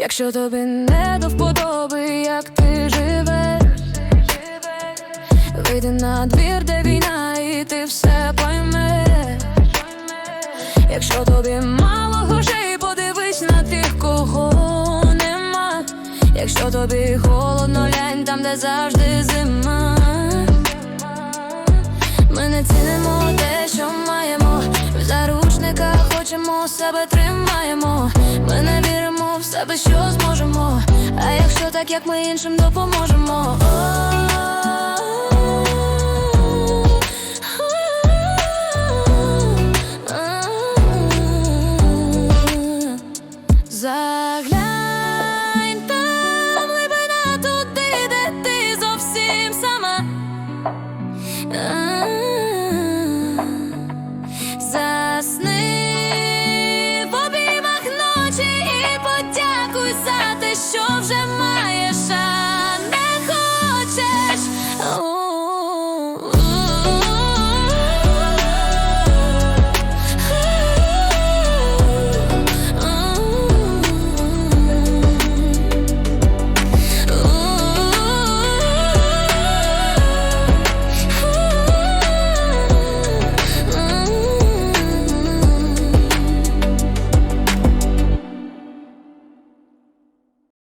Якщо тобі не до вподоби, як ти живеш, вийди на двір, де війна, і ти все поймеш. Якщо тобі мало грошей, подивись на тих, кого нема. Якщо тобі холодно, лянь там, де завжди зима. Ми не цінимо те, що маємо. В заручниках хочемо себе тримаємо. Себе, що зможемо. А якщо так, як ми іншим допоможемо. і подякуй за те, що вже має.